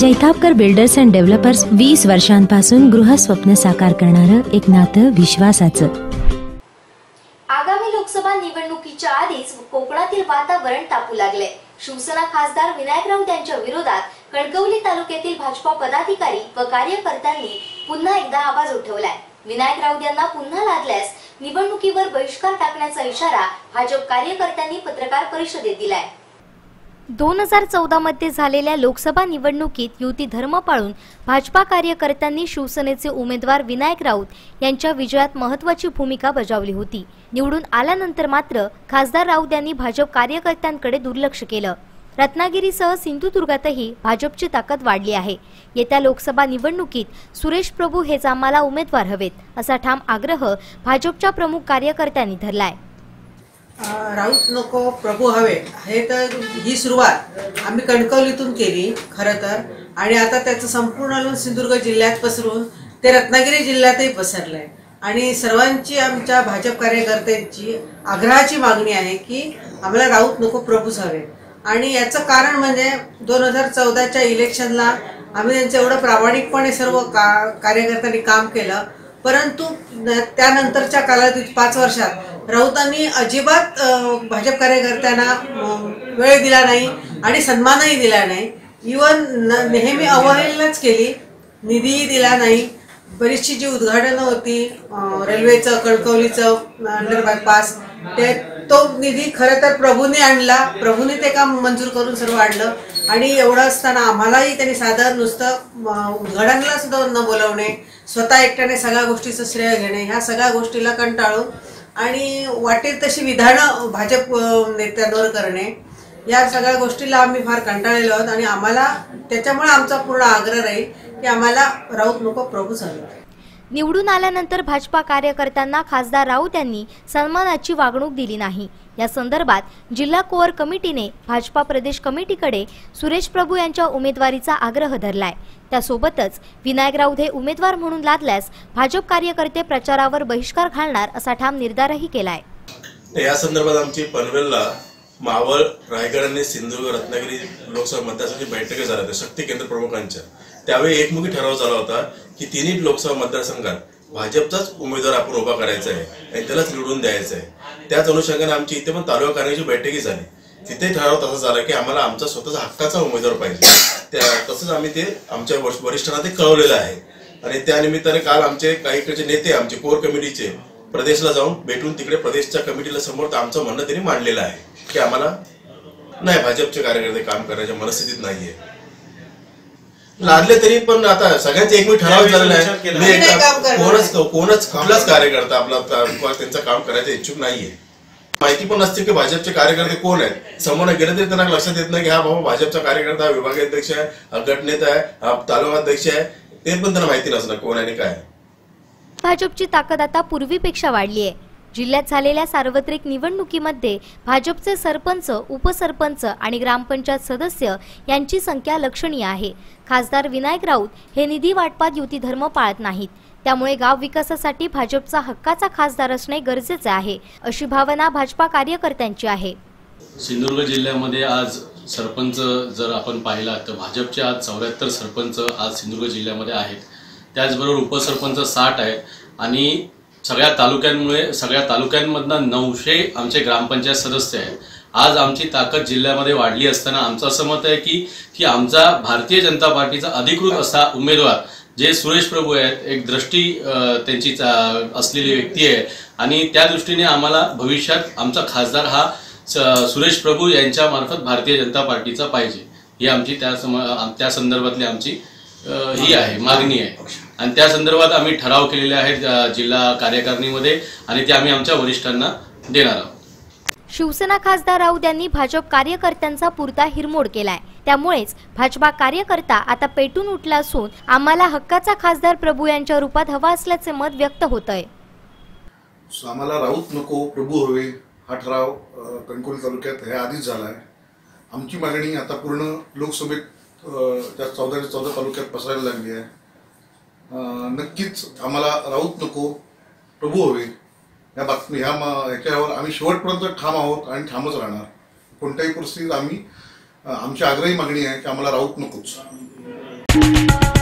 Jaitapkar builders and developers वीस वर्षांपासून गृहस्वप्न साकार करणारं एक नातं विश्वासाचं. आगामी लोकसभा निवडणुकीच्या आधीच कोकणातील वातावरण तापू लागले शिवसेना खासदार विनायक राऊत यांच्या विरोधात कणकवली तालुक्यातील भाजपा पदाधिकारी व कार्यकर्त्यांनी पुन्हा एकदा आवाज उठवलाय. विनायक राऊत यांना पुन्हा लागल्यास निवडणुकीवर बहिष्कार टाकण्याचा इशारा भाजप कार्यकर्त्यांनी पत्रकार परिषदेत दिलाय. दोन हजार चौदामध्ये झालेल्या लोकसभा निवडणुकीत युती धर्म पाळून भाजपा कार्यकर्त्यांनी शिवसेनेचे उमेदवार विनायक राऊत यांच्या विजयात महत्वाची भूमिका बजावली होती. निवडून आल्यानंतर मात्र खासदार राऊत यांनी भाजप कार्यकर्त्यांकडे दुर्लक्ष केलं. रत्नागिरीसह सिंधुदुर्गातही भाजपची ताकद वाढली आहे. येत्या लोकसभा निवडणुकीत सुरेश प्रभू हेच आम्हाला उमेदवार हवेत असा ठाम आग्रह भाजपच्या प्रमुख कार्यकर्त्यांनी धरलाय. राऊत नको प्रभू हवे. हे तर ही सुरुवात. आम्ही कणकवलीतून केली खरं तर. आणि आता त्याचं संपूर्ण सिंधुदुर्ग जिल्ह्यात पसरून ते रत्नागिरी जिल्ह्यातही पसरलंय. आणि सर्वांची आमच्या भाजप कार्यकर्त्यांची आग्रहाची मागणी आहे की आम्हाला राऊत नको प्रभूच हवे. आणि याचं कारण म्हणजे दोन हजार चौदाच्या इलेक्शनला आम्ही त्यांचं एवढं प्रामाणिकपणे सर्व का कार्यकर्त्यांनी काम केलं. परंतु न- त्यानंतरच्या कालावधीत पाच वर्षात राऊतांनी अजिबात भाजप कार्यकर्त्यांना वेळ दिला नाही आणि सन्मानही दिला नाही. इवन नेहमी अवहेलनाच केली. निधीही दिला नाही. बरीचशी जी उद्घाटनं होती रेल्वेचं कणकवलीचं अंडरपास ते तो निधी खरं तर प्रभूने आणला. प्रभूने ते काम मंजूर करून सर्व आणलं. आणि एवढं असताना आम्हालाही त्यांनी साधं नुसतं उद्घाटनाला सुद्धा न बोलवणे स्वतः एकट्याने सगळ्या गोष्टीचं श्रेय घेणे ह्या सगळ्या गोष्टीला कंटाळून आणि वाटेल तशी विधानं भाजप नेत्यांवर करणे या सगळ्या गोष्टीला आम्ही फार कंटाळलेलो आहोत आणि आम्हाला त्याच्यामुळे आमचा पूर्ण आग्रह राहील की आम्हाला राऊत नको प्रभू झाले निवडून आल्यानंतर भाजपा कार्यकर्त्यांना खासदार राऊत यांनी सन्मानाची वागणूक दिली नाही. या संदर्भात जिल्हा कोअर कमिटीने भाजपा प्रदेश कमिटीकडे सुरेश प्रभू यांच्या उमेदवारीचा आग्रह धरलाय. त्यासोबतच विनायक राऊत हे उमेदवार म्हणून लादल्यास भाजप कार्यकर्ते प्रचारावर बहिष्कार घालणार असा ठाम निर्धारही केलाय. या संदर्भात आमची पनवेलला मावळ रायगड आणि सिंधुदुर्ग रत्नागिरी लोकसभा मतदारसंघाची बैठक झाल्या होत्या शक्ती केंद्र प्रमुखांच्या. त्यावेळी एकमुखी ठराव झाला होता की तिन्ही लोकसभा मतदारसंघात भाजपचाच उमेदवार आपण उभा करायचा आहे आणि त्यालाच निवडून द्यायचं आहे. त्याच अनुषंगाने आमची इथे पण तालुका कार्याची बैठकी झाली. तिथे ठराव तसा झाला की आम्हाला आमचा स्वतःचा हक्काचा उमेदवार पाहिजे. त्या तसंच आम्ही ते आमच्या वरिष्ठांना ते कळवलेलं आहे. आणि त्यानिमित्ताने काल आमचे काही इकडचे नेते आमचे कोर कमिटीचे प्रदेशला जाऊन भेटून तिकडे प्रदेशच्या कमिटीला समोर आमचं म्हणणं त्यांनी मांडलेलं आहे की आम्हाला नाही भाजपचे कार्यकर्ते काम करण्याच्या मनस्थितीत नाहीये. लादले तरी पण आता सगळ्यांचे एकमेव ठराव झालेला आहे. मी आम्ही नाही एकटा- काम करणार. कोणच कोणच कुठलाच कार्यकर्ता आपला ता- त्यांचं काम करायचं इच्छुक नाहीये. माहिती पण नसते की भाजपचे कार्यकर्ते कोण आहेत. समोर गेलं तरी त्यांना लक्षात येत नाही की हा बाबा भाजपचा कार्यकर्ता हा विभागीय अध्यक्ष आहे हा गटनेता आहे हा तालुका अध्यक्ष आहे. ते पण त्यांना माहिती नसणार कोण आहे आणि काय. भाजपची ताकद आता पूर्वीपेक्षा वाढली आहे. जिल्ह्यात झालेल्या सार्वत्रिक निवडणुकीमध्ये भाजपचे सरपंच उपसरपंच आणि ग्रामपंचायत सदस्य यांची संख्या लक्षणीय आहे. खासदार विनायक राऊत हे निधी वाटपात युती धर्म पाळत नाहीत. त्यामुळे गाव विकासासाठी भाजपचा हक्काचा खासदार असणे गरजेचे आहे अशी भावना भाजपा कार्यकर्त्यांची आहे. सिंधुदुर्ग जिल्ह्यामध्ये आज सरपंच जर आपण पाहिला तर भाजपचे आज चौऱ्याहत्तर सरपंच आज सिंधुदुर्ग जिल्ह्यामध्ये आहेत. त्याचबरोबर उपसरपंच साठ आहेत. आणि सगळ्या तालुक्यांमुळे सगळ्या तालुक्यांमधनं नऊशे आमचे ग्रामपंचायत सदस्य आहेत. आज आमची ताकद जिल्ह्यामध्ये वाढली असताना आमचं असं मत आहे की की आमचा भारतीय जनता पार्टीचा अधिकृत असा उमेदवार जे सुरेश प्रभू आहेत एक दृष्टी त्यांची असलेली व्यक्ती आहे. आणि त्या दृष्टीने आम्हाला भविष्यात आमचा खासदार हा सुरेश प्रभू यांच्या मार्फत भारतीय जनता पार्टीचा पाहिजे. ही आमची त्या सम- त्या संदर्भातली आमची ही आहे मागणी आहे. आणि त्या संदर्भात आम्ही ठराव केलेले आहेत जिल्हा कार्यकारिणीमध्ये आणि ते आम्ही आमच्या वरिष्ठांना देणार आहोत. शिवसेना खासदार राऊत यांनी भाजप कार्यकर्त्यांचा पुरता हिरमोड केलाय. त्यामुळेच भाजपा कार्यकर्ता आता पेटून उठला असून आम्हाला हक्काचा खासदार प्रभू यांच्या रूपात हवा असल्याचे मत व्यक्त होत आहे आम्हाला राऊत नको प्रभू हवे हा ठराव अ, कणकवली तालुक्यात हे आधीच झाला आहे आमची मागणी आता पूर्ण लोकसभेत त्या चौदा चौदा तालुक्यात पसरायला लागली आहे. नक्कीच आम्हाला राऊत नको प्रभू हवे. या बातमी ह्या मा- आम्ही शेवटपर्यंत ठाम आहोत आणि ठामच राहणार. कोणत्याही परिस्थितीत आम्ही आमची आग्रही मागणी आहे की आम्हाला राऊत नकोच. आहे